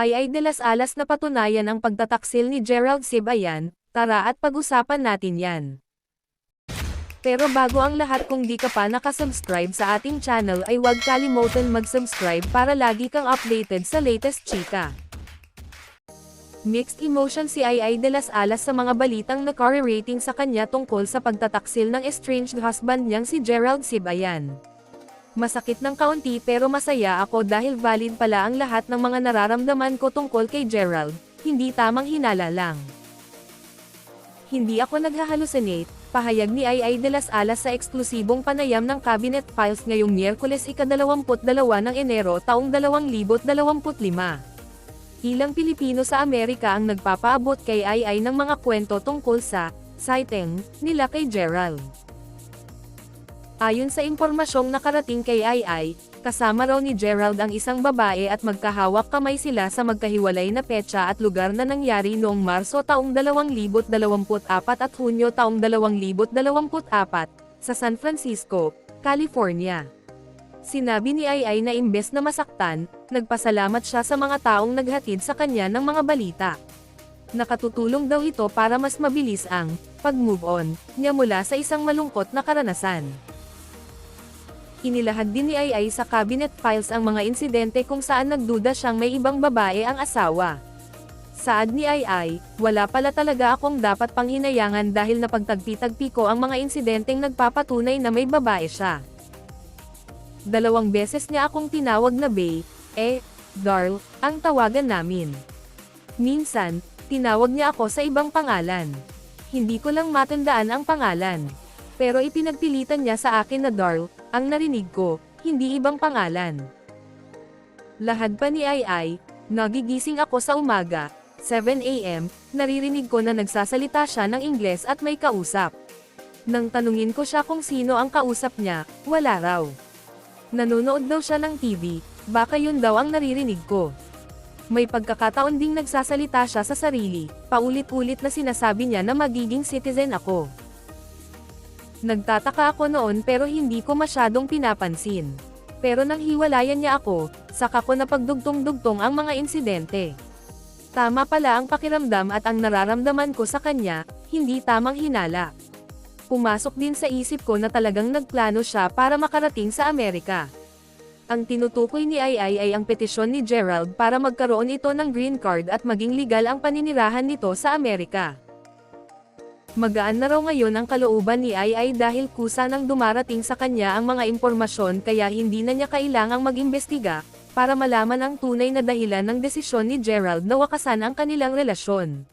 Ay ay de las alas na patunayan ang pagtataksil ni Gerald Sibayan, tara at pag-usapan natin yan. Pero bago ang lahat kung di ka pa nakasubscribe sa ating channel ay huwag kalimutan mag-subscribe para lagi kang updated sa latest chika. Mixed emotion si Ay de las Alas sa mga balitang na-correlating sa kanya tungkol sa pagtataksil ng estranged husband niyang si Gerald Sibayan. Masakit ng kaunti pero masaya ako dahil valid pala ang lahat ng mga nararamdaman ko tungkol kay Gerald, hindi tamang hinala lang. Hindi ako naghahalusinate, pahayag ni Ay de las Alas sa eksklusibong panayam ng Cabinet Files ngayong Miyerkules ika-22 ng Enero taong 2025. Ilang Pilipino sa Amerika ang nagpapaabot kay Ay Ay ng mga kwento tungkol sa sighting nila kay Gerald. Ayon sa impormasyong nakarating kay Ay Ay, kasama raw ni Gerald ang isang babae at magkahawak kamay sila sa magkahiwalay na petsa at lugar na nangyari noong Marso taong 2024 at Hunyo taong 2024 sa San Francisco, California. Sinabi ni Ay na imbes na masaktan, nagpasalamat siya sa mga taong naghatid sa kanya ng mga balita. Nakatutulong daw ito para mas mabilis ang pag-move on niya mula sa isang malungkot na karanasan. Inilahad din ni Ay sa cabinet files ang mga insidente kung saan nagduda siyang may ibang babae ang asawa. Saad ni Ay, wala pala talaga akong dapat panghinayangan dahil napagtagpi-tagpi ko ang mga insidenteng nagpapatunay na may babae siya. Dalawang beses niya akong tinawag na Bay, eh, Darl, ang tawagan namin. Minsan, tinawag niya ako sa ibang pangalan. Hindi ko lang matandaan ang pangalan. Pero ipinagpilitan niya sa akin na Darl, ang narinig ko, hindi ibang pangalan. Lahad pa ni Ay Ay, nagigising ako sa umaga, 7am, naririnig ko na nagsasalita siya ng Ingles at may kausap. Nang tanungin ko siya kung sino ang kausap niya, wala raw. Nanonood daw siya ng TV, baka yun daw ang naririnig ko. May pagkakataon ding nagsasalita siya sa sarili, paulit-ulit na sinasabi niya na magiging citizen ako. Nagtataka ako noon pero hindi ko masyadong pinapansin. Pero nang hiwalayan niya ako, saka ko napagdugtong-dugtong ang mga insidente. Tama pala ang pakiramdam at ang nararamdaman ko sa kanya, hindi tamang hinala. Pumasok din sa isip ko na talagang nagplano siya para makarating sa Amerika. Ang tinutukoy ni Ay ay ang petisyon ni Gerald para magkaroon ito ng green card at maging legal ang paninirahan nito sa Amerika. Magaan na raw ngayon ang kalooban ni Ay dahil kusa nang dumarating sa kanya ang mga impormasyon kaya hindi na niya kailangang mag-imbestiga, para malaman ang tunay na dahilan ng desisyon ni Gerald na wakasan ang kanilang relasyon.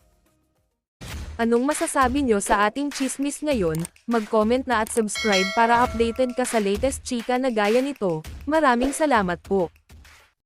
Anong masasabi nyo sa ating chismis ngayon? Mag-comment na at subscribe para updated ka sa latest chika na gaya nito. Maraming salamat po.